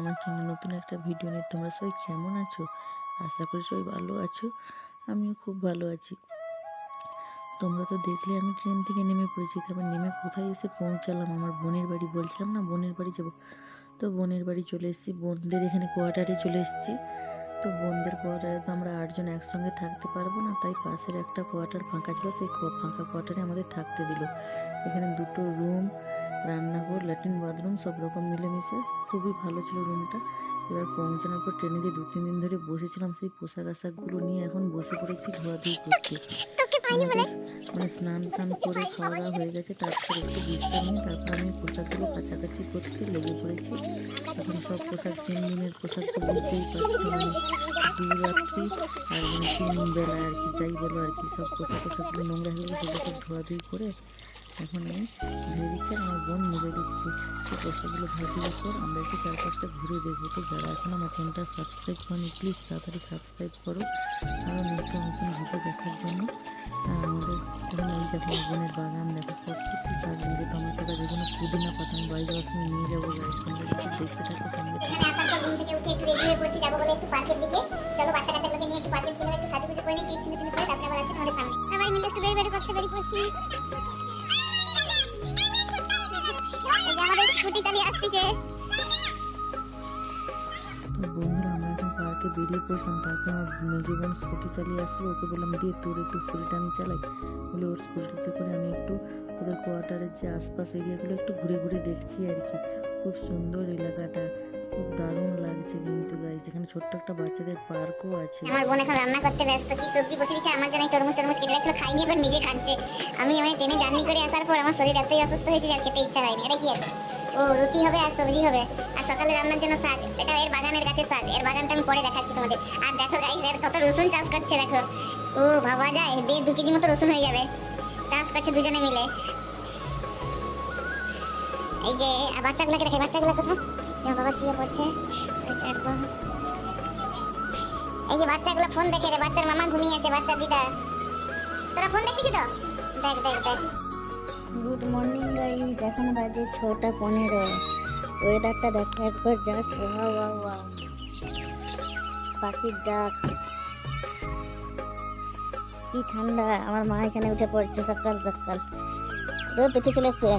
আমার চ্যানেলে নতুন একটা ভিডিও নিয়ে। তোমরা সবাই কেমন আছো? আশা করি সবাই ভালো আছো। আমিও খুব ভালো আছি। তোমরা তো দেখলে আমি ট্রেন থেকে নেমে পড়েছি। তারপর নেমে কোথায় এসে পৌঁছালাম? আমার বোনের বাড়ি বলছিলাম না, বোনের বাড়ি যাব। তো বোনের বাড়ি চলে এসেছি। বোনদের এখানে কোয়ার্টারে চলে এসেছি। তো বোনদের কোয়ার্টারে তো আমরা আটজন একসঙ্গে থাকতে পারব না। তাই পাশের একটা কোয়ার্টার ফাঁকা ছিল, সেই ফাঁকা কোয়ার্টারে আমাদের থাকতে দিল। এখানে দুটো রুম রান্নাঘর ল্যাট্রিন বাথরুম সব রকম মিলেমিশে খুবই ভালো ছিল রুমটা এবার পৌঁছানোর পর ট্রেনে যে দু তিন দিন ধরে বসেছিলাম সেই পোশাক আশাকগুলো নিয়ে এখন বসে পড়েছি করতে আমাদের মানে স্নান টান করে খাওয়া দাওয়া হয়ে গেছে তারপর একটু বিশ্রাম নিই তারপর আমি পোশাকগুলো কাছাকাছি করতে লেগে পড়েছি। এখন সব পোশাক তিন দিনের পোশাক তো বুঝতেই পারছি মানে দু রাত্রি আর মানে তিন বেলা আর কি যাই বলো আর কি সব পোশাক পোশাকগুলো নোংরা হয়ে গেলে সেগুলো সব ধোয়াধুয়ি করে এখন আমি ধুয়ে দিচ্ছি আর আমার বোন মুড়ে দিচ্ছি। তো পোশাকগুলো ধোয়া দেওয়ার পর আমরা একটু চারপাশটা ঘুরে দেখব। তো যারা এখন আমার চ্যানেলটা সাবস্ক্রাইব করেনি প্লিজ তাড়াতাড়ি সাবস্ক্রাইব করো। আরও নতুন নতুন ভিডিও দেখার জন্য। আমাদের এখানে এই দেখো বোনের বাগান দেখো কি গাছ নিয়ে টমেটো গাছ এগুলো পুদিনা পাতা আমি বাড়ি যাওয়ার সময় নিয়ে যাব গাছ তোমরা একটু দেখতে থাকো সঙ্গে একটু পার্কের একটু স্কুটি চালিয়ে আসতেছে তো বন্ধুরা আমরা এখন পার্কে বেরিয়ে পড়ছিলাম তারপরে আমার মেজো বোন স্কুটি চালিয়ে আসলো। ওকে বললাম দিয়ে তোর একটু স্কুটিটা আমি চালাই। বলে ওর স্কুটিতে করে আমি একটু ওদের কোয়ার্টারের যে আশপাশ এরিয়াগুলো একটু ঘুরে ঘুরে দেখছি আর কি। খুব সুন্দর এলাকাটা খুব দারুণ লাগছে কিন্তু গাইজ এখানে ছোট্ট একটা বাচ্চাদের পার্কও আছে। আমার বোন এখন রান্না করতে ব্যস্ত। কি সবজি বসে দিচ্ছে আমার জন্য তরমুজ তরমুজ কেটে রাখছিল। খাইনি এখন নিজে খাচ্ছে আমি আমার ট্রেনে জার্নি করে আসার পর আমার শরীর এতই অসুস্থ হয়েছে আর খেতে ইচ্ছা হয়নি। এটা কি আছে? ও, রুটি হবে আর সবজি হবে। আর সকালে রান্নার জন্য শাক। এটা এর বাগানের কাছে শাক। এর বাগানটা আমি পরে দেখাচ্ছি তোমাদের। আর দেখো গাইস এর কত রসুন চাষ করছে, দেখো। ও, ভাবা যায়, দেড় দু কেজি মতো রসুন হয়ে যাবে। চাষ করছে দুজনে মিলে। এই যে বাচ্চাগুলোকে দেখে, বাচ্চাগুলো কোথায়? বাবা শুয়ে পড়ছে। এই যে বাচ্চাগুলো ফোন দেখে রে, বাচ্চার মামা ঘুমিয়ে আছে বাচ্চা দিদা। তোরা ফোন দেখছিস তো? দেখ দেখ দেখ। গুড মর্নিং গাইস এখন বাজে ছটা পনেরো। ওয়েদারটা দেখো একবার জাস্ট ওয়াও ওয়াও ওয়াও পাখির ডাক। কি ঠান্ডা। আমার মা এখানে উঠে পড়ছে সকাল সকাল। রোদ উঠে চলে এসছে।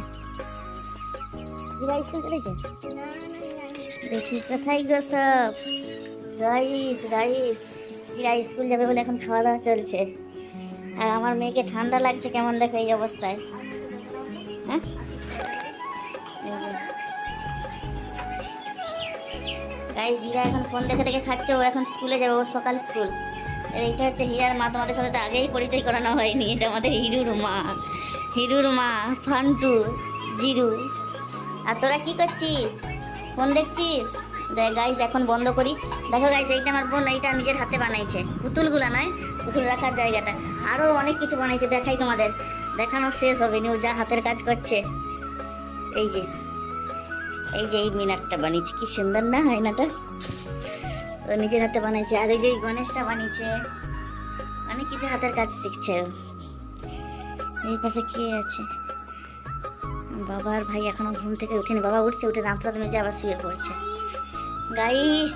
স্কুল চলেছে? দেখি, কোথায় গো সব? গাইস গাইস দিদা স্কুল যাবে বলে এখন খাওয়া দাওয়া চলছে। আর আমার মেয়েকে ঠান্ডা লাগছে কেমন দেখো এই অবস্থায়। হ্যাঁ? গাইস হীরা এখন ফোন দেখে দেখে খাচ্ছে, ও এখন স্কুলে যাবে ওর সকাল স্কুল এইটা হচ্ছে হীরার মা, তোমাদের সাথে আগেই পরিচয় করানো হয়নি, এটা আমাদের হিরুর মা। হিরুর মা, ফান্টু, জিরু। আর তোরা কি করছিস? ফোন দেখছিস? দেখ গাইস এখন বন্ধ করি। দেখো গাইস এইটা আমার বোন, এইটা নিজের হাতে বানাইছে। পুতুলগুলা নয়, পুতুল রাখার জায়গাটা। আরও অনেক কিছু বানাইছে, দেখাই তোমাদের। দেখানো শেষ হবে নি ও যা হাতের কাজ করছে। এই যে এই যে এই মিনারটা বানিয়েছে, কি সুন্দর না আয়নাটা ও নিজের হাতে বানাইছে, আর এই যে গণেশটা বানিয়েছে। অনেক কিছু হাতের কাজ শিখছে এই পাশে কে আছে? বাবার ভাই এখনও ঘুম থেকে উঠেনি বাবা উঠছে, উঠে দাঁত মেজে আবার শুয়ে পড়ছে। গাইস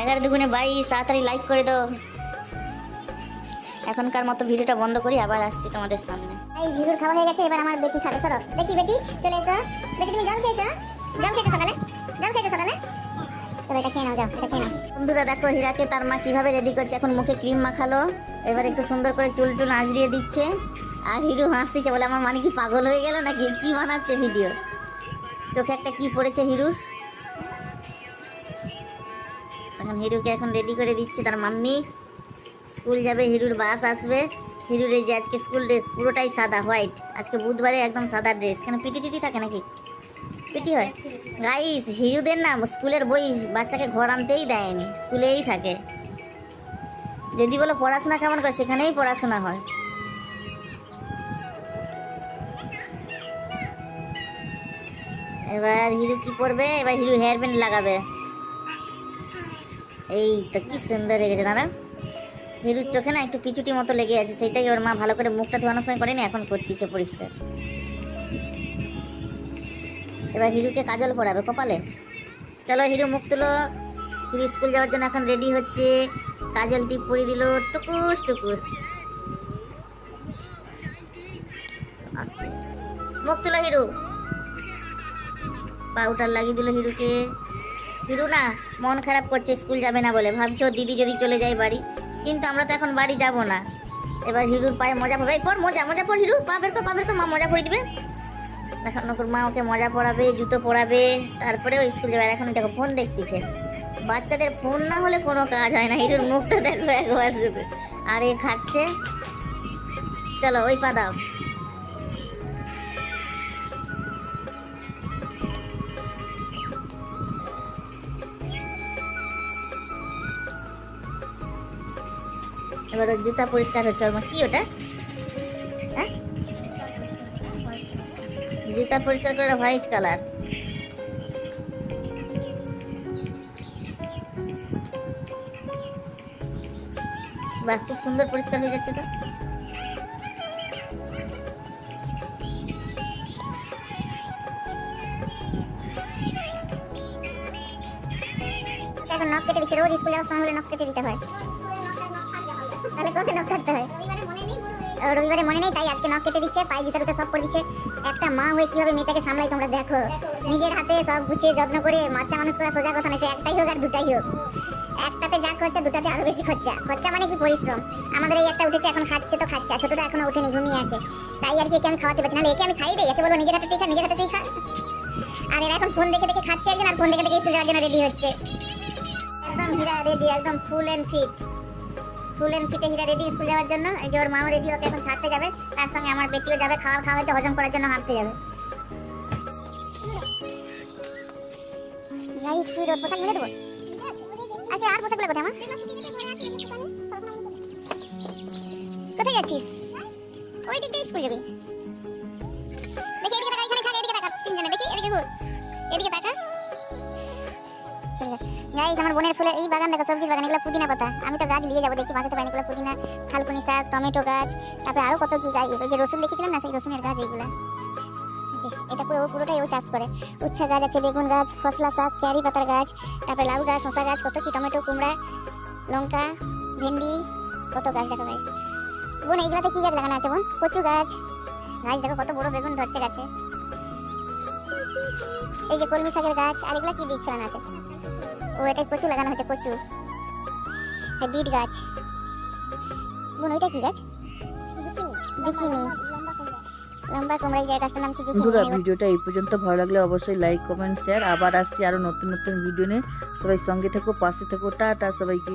এগারো দুগুণে বাইশ, তাড়াতাড়ি লাইক করে দাও। এখনকার মতো ভিডিওটা বন্ধ করি আবার আসছি তোমাদের সামনে। এই ঝিলুর খাওয়া হয়ে গেছে এবার আমার বেটি খাবে। সরো দেখি বেটি চলে এসো। বেটি তুমি জল খেয়েছো? জল খেয়েছো সকালে? জল খেয়েছো সকালে? চলো এটা খেয়ে নাও যাও এটা খেয়ে নাও। বন্ধুরা দেখো হীরাকে তার মা কীভাবে রেডি করছে এখন মুখে ক্রিম মাখালো। এবার একটু সুন্দর করে চুল টুল আঁচড়িয়ে দিচ্ছে। আর হিরু হাসতেছে বলে আমার মানে কি পাগল হয়ে গেল নাকি? কি বানাচ্ছে ভিডিও? চোখে একটা কি পড়েছে হিরুর? এখন হিরুকে এখন রেডি করে দিচ্ছে তার মাম্মি। স্কুল যাবে, হিরুর বাস আসবে। হিরুর এই যে আজকে স্কুল ড্রেস পুরোটাই সাদা, হোয়াইট। আজকে বুধবারে একদম সাদা ড্রেস। কেন, পিটি টিটি থাকে নাকি? পিটি হয়? গাইস হিরুদের না স্কুলের বই বাচ্চাকে ঘর আনতেই দেয়নি। স্কুলেই থাকে। যদি বলো পড়াশোনা কেমন করে, সেখানেই পড়াশোনা হয়। এবার হিরু কি পরবে? এবার হিরু হেয়ার ব্যান্ড লাগাবে। এই তো কি সুন্দর হয়ে গেছে দাঁড়া হিরুর চোখে না একটু পিছুটি মতো লেগে আছে সেটাই ওর মা ভালো করে মুখটা ধোয়ানোর সময় করেনি, এখন করতেছে পরিষ্কার। এবার হিরুকে কাজল পরাবে কপালে। চলো হিরো মুখ তুলো, হিরু স্কুল যাওয়ার জন্য এখন রেডি হচ্ছে। কাজল টিপ পরিয়ে দিল, টুকুস টুকুস। মুখ তুলো হিরো। পাউডার লাগিয়ে দিল হিরুকে। হিরু না মন খারাপ করছে, স্কুল যাবে না বলে। ভাবছি দিদি যদি চলে যায় বাড়ি। কিন্তু আমরা তো এখন বাড়ি যাব না। এবার হিরুর পায়ে মজা পড়বে। এই পর মজা মজা পর হিরু। পা বের কর, পা বের কর, মা মজা পড়ে দিবে। এখন ওর মা ওকে মজা পড়াবে, জুতো পড়াবে। তারপরে ওই স্কুল যাবে এখন দেখো ফোন দেখতেছে। বাচ্চাদের ফোন না হলে কোনো কাজ হয় না। হিরুর মুখটা দেখো একবার আর এ খাচ্ছে। চলো ওই পা দাও। এবার ওর জুতা পরিষ্কার হচ্ছে ওর মা। কি ওটা? হ্যাঁ? জুতা পরিষ্কার করে হোয়াইট কালার। বাহ, খুব সুন্দর পরিষ্কার হয়ে যাচ্ছে তো। এখন নখ কেটে দিচ্ছে, রোজ স্কুল যাওয়ার সময় হলে নখ কেটে দিতে হয়। তাহলে কবে নখ কাটতে হয়? রবিবারে মনে নেই, তাই আজকে নখ কেটে দিচ্ছে, পায়ে জুতা সব পরে দিচ্ছে। একটা মা হয়ে কীভাবে মেয়েটাকে সামলাই তোমরা দেখো। নিজের হাতে সব গুছিয়ে যত্ন করে বাচ্চা মানুষ করা সোজা কথা নয় একটাই হোক আর দুটাই হোক। একটাতে যা খরচা, দুটাতে আরও বেশি খরচা। খরচা মানে কি পরিশ্রম? আমাদের এই একটা উঠেছে, এখন খাচ্ছে তো খাচ্ছে ছোটটা এখনও উঠেনি ঘুমিয়ে আছে। তাই আর কি একে আমি খাওয়াতে পারছি? না একে আমি খাই দিই? একে বলব, নিজের হাতে খা, নিজের হাতে খা। আর এরা এখন ফোন দেখে দেখে খাচ্ছে একজন, আর ফোন দেখে দেখে স্কুল যাওয়ার জন্য রেডি হচ্ছে। একদম হীরা রেডি একদম full and fit full and ফিটে হীরা রেডি স্কুল যাওয়ার জন্য। এই যে ওর মাও রেডি ওকে এখন ছাড়তে যাবে। তার সঙ্গে আমার বেটিও যাবে, খাওয়ার খাওয়া হচ্ছে হজম করার জন্য হাঁটতে যাবে। আচ্ছা আর পোশাকগুলো কোথায় আমার কোথায় যাচ্ছিস? ওই দিকটা স্কুল যাবি। দেখি, এদিকে এখানে খালি এদিকে তিনজনে, দেখি, এদিকে ঘুর। এদিকে গাইস আমার বোনের ফুলের এই বাগান দেখো, সবজির বাগান, এগুলো পুদিনা পাতা। আমি তো গাছ নিয়ে যাব, দেখি বাসাতে পাইনি এগুলো পুদিনা, থালকুনি শাক, টমেটো গাছ, তারপরে আরও কত কি গাছ। যে রসুন দেখেছিলাম না, সেই রসুনের গাছ এইগুলা। এটা পুরো, পুরোটাই ও চাষ করে। উচ্ছা গাছ আছে, বেগুন গাছ, খসলা শাক পেয়ারি পাতার গাছ, তারপরে লাউ গাছ শশা গাছ, কত কি টমেটো, কুমড়া, লঙ্কা, ভেন্ডি, কত গাছ দেখো গাছ বোন, এইগুলাতে কি গাছ লাগানো আছে বোন? কচু গাছ। গাছ দেখো কত বড় বেগুন ধরছে গাছে। এই যে কলমি শাকের গাছ, আর এগুলা কি বীজ ফেলানো আছে? ও এটা কচু লাগানো হয়েছে কচু হ্যাঁ বিট গাছ। বোন, ওইটা কি গাছ? জুকিনি। লম্বা কুমড়া। এই গাছটার নাম কি বন্ধুরা জুকিনি ভিডিওটা এই পর্যন্ত ভালো লাগলে অবশ্যই লাইক কমেন্ট শেয়ার আবার আসছি আরও নতুন নতুন ভিডিও নিয়ে। সবাই সঙ্গে থেকো, পাশে থেকো, টাটা, সবাইকে।